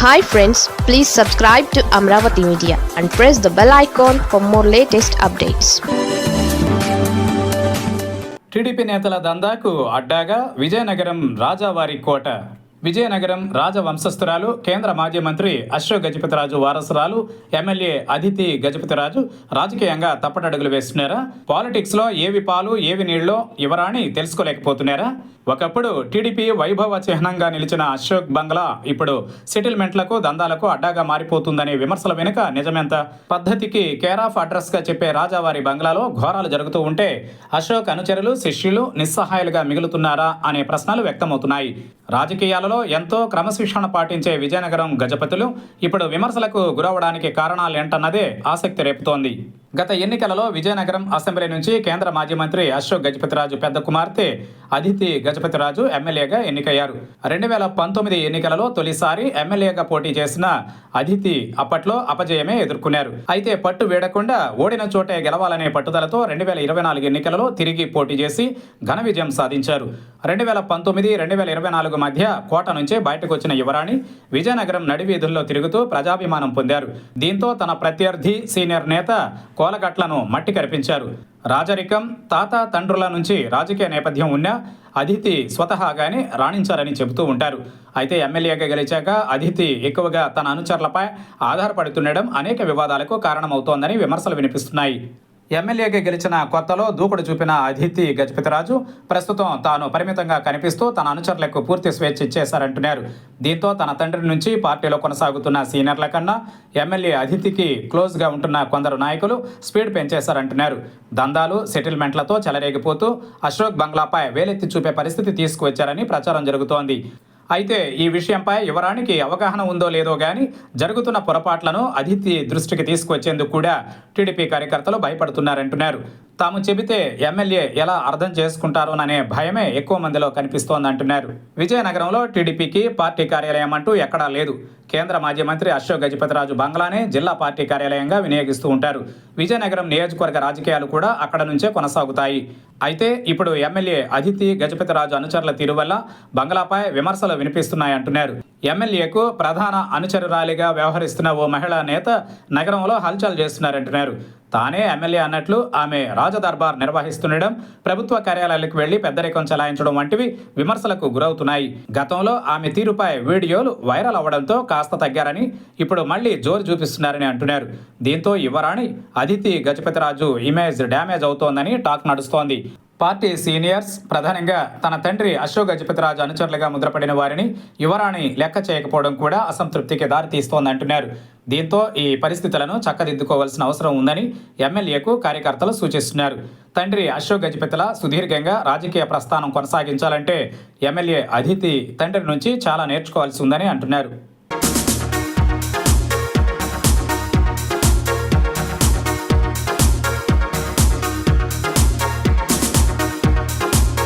Hi friends please subscribe to Amaravati media and press the bell icon for more latest updates TDP నేతల దందాకు అడ్డాగా విజయనగరం రాజావారి కోట. విజయనగరం రాజవంశస్థురాలు కేంద్ర మాజీ మంత్రి అశోక్ గజపతిరాజు వారసురాలు ఎమ్మెల్యే అదితి గజపతిరాజు రాజకీయంగా తప్పటడుగులు వేస్తున్నారా? పాలిటిక్స్లో ఏవి పాలు ఏవి నీళ్ళో యువరాణి తెలుసుకోలేకపోతున్నారా? ఒకప్పుడు టీడీపీ వైభవ చిహ్నంగా నిలిచిన అశోక్ బంగ్లా ఇప్పుడు సెటిల్మెంట్లకు దందాలకు అడ్డాగా మారిపోతుందనే విమర్శల వెనుక నిజమెంత? పద్ధతికి కేర్ ఆఫ్ అడ్రస్గా చెప్పే రాజావారి బంగ్లాలో ఘోరాలు జరుగుతూ ఉంటే అశోక్ అనుచరులు శిష్యులు నిస్సహాయాలుగా మిగులుతున్నారా అనే ప్రశ్నలు వ్యక్తమవుతున్నాయి. రాజకీయాలలో ఎంతో క్రమశిక్షణ పాటించే విజయనగరం గజపతులు ఇప్పుడు విమర్శలకు గురవడానికి కారణాలేంటన్నదే ఆసక్తి రేపుతోంది. గత ఎన్నికలలో విజయనగరం అసెంబ్లీ నుంచి కేంద్ర మాజీ మంత్రి అశోక్ గజపతిరాజు పెద్ద కుమార్తె అదితి గజపతిరాజు ఎమ్మెల్యేగా ఎన్నికయ్యారు. రెండు వేల పంతొమ్మిది ఎన్నికలలో తొలిసారి ఎమ్మెల్యేగా పోటీ చేసిన అదితి అప్పట్లో అపజయమే ఎదుర్కొన్నారు. అయితే పట్టు వీడకుండా ఓడిన చోటే గెలవాలనే పట్టుదలతో రెండు వేల ఇరవై నాలుగు ఎన్నికలలో తిరిగి పోటీ చేసి ఘన విజయం సాధించారు. రెండు వేల పంతొమ్మిది రెండు వేల ఇరవై నాలుగు మధ్య కోట నుంచే బయటకు వచ్చిన యువరాణి విజయనగరం నడివీధుల్లో తిరుగుతూ ప్రజాభిమానం పొందారు. దీంతో తన ప్రత్యర్థి సీనియర్ నేత కోలగట్లను మట్టి కరిపించారు. రాజరికం తాత తండ్రుల నుంచి రాజకీయ నేపథ్యం ఉన్న అదితి స్వతహాగానే రాణించారని చెబుతూ ఉంటారు. అయితే ఎమ్మెల్యేగా గెలిచాక అదితి ఎక్కువగా తన అనుచరులపై ఆధారపడుతుండడం అనేక వివాదాలకు కారణమవుతోందని విమర్శలు వినిపిస్తున్నాయి. ఎమ్మెల్యేగా గెలిచిన కొత్తలో దూకుడు చూపిన అదితి గజపతిరాజు ప్రస్తుతం తాను పరిమితంగా కనిపిస్తూ తన అనుచరులకు పూర్తి స్వేచ్ఛ ఇచ్చేశారంటున్నారు. దీంతో తన తండ్రి నుంచి పార్టీలో కొనసాగుతున్న సీనియర్ల కన్నా ఎమ్మెల్యే అతిథికి క్లోజ్గా ఉంటున్న కొందరు నాయకులు స్పీడ్ పెంచేశారంటున్నారు. దందాలు సెటిల్మెంట్లతో చెలరేగిపోతూ అశోక్ బంగ్లాపై వేలెత్తి చూపే పరిస్థితి తీసుకువచ్చారని ప్రచారం జరుగుతోంది. అయితే ఈ విషయంపై యువరానికి అవగాహన ఉందో లేదో గాని జరుగుతున్న పొరపాట్లను అదితి దృష్టికి తీసుకొచ్చేందుకు కూడా టీడీపీ కార్యకర్తలు భయపడుతున్నారంటున్నారు. తాము చెబితే ఎమ్మెల్యే ఎలా అర్థం చేసుకుంటారోననే భయమే ఎక్కువ మందిలో కనిపిస్తోందంటున్నారు. విజయనగరంలో టీడీపీకి పార్టీ కార్యాలయం అంటూ ఎక్కడా లేదు. కేంద్ర మాజీ మంత్రి అశోక్ గజపతిరాజు బంగ్లానే జిల్లా పార్టీ కార్యాలయంగా వినియోగిస్తూ ఉంటారు. విజయనగరం నియోజకవర్గ రాజకీయాలు కూడా అక్కడ నుంచే కొనసాగుతాయి. అయితే ఇప్పుడు ఎమ్మెల్యే అదితి గజపతిరాజు అనుచరుల తీరు వల్ల బంగ్లాపై విమర్శలు వినిపిస్తున్నాయంటున్నారు. ఎమ్మెల్యేకు ప్రధాన అనుచరురాలిగా వ్యవహరిస్తున్న ఓ మహిళా నేత నగరంలో హల్చల్ చేస్తున్నారంటున్నారు. తానే ఎమ్మెల్యే అన్నట్లు ఆమె రాజదర్బార్ నిర్వహిస్తుండడం ప్రభుత్వ కార్యాలయాలకు వెళ్ళి పెద్దరికం చలాయించడం వంటివి విమర్శలకు గురవుతున్నాయి. గతంలో ఆమె తీరుపై వీడియోలు వైరల్ అవ్వడంతో కాస్త తగ్గారని ఇప్పుడు మళ్ళీ జోరు చూపిస్తున్నారని అంటున్నారు. దీంతో యువరాణి అదితి గజపతిరాజు ఇమేజ్ డ్యామేజ్ అవుతోందని టాక్ నడుస్తోంది. పార్టీ సీనియర్స్ ప్రధానంగా తన తండ్రి అశోక్ గజపతిరాజు అనుచరులుగా ముద్రపడిన వారిని యువరాణి లెక్క చేయకపోవడం కూడా అసంతృప్తికి దారితీస్తోందంటున్నారు దీంతో ఈ పరిస్థితులను చక్కదిద్దుకోవాల్సిన అవసరం ఉందని ఎమ్మెల్యేకు కార్యకర్తలు సూచిస్తున్నారు. తండ్రి అశోక్ గజపతిల సుదీర్ఘంగా రాజకీయ ప్రస్థానం కొనసాగించాలంటే ఎమ్మెల్యే అదితి తండ్రి నుంచి చాలా నేర్చుకోవాల్సి ఉందని అంటున్నారు.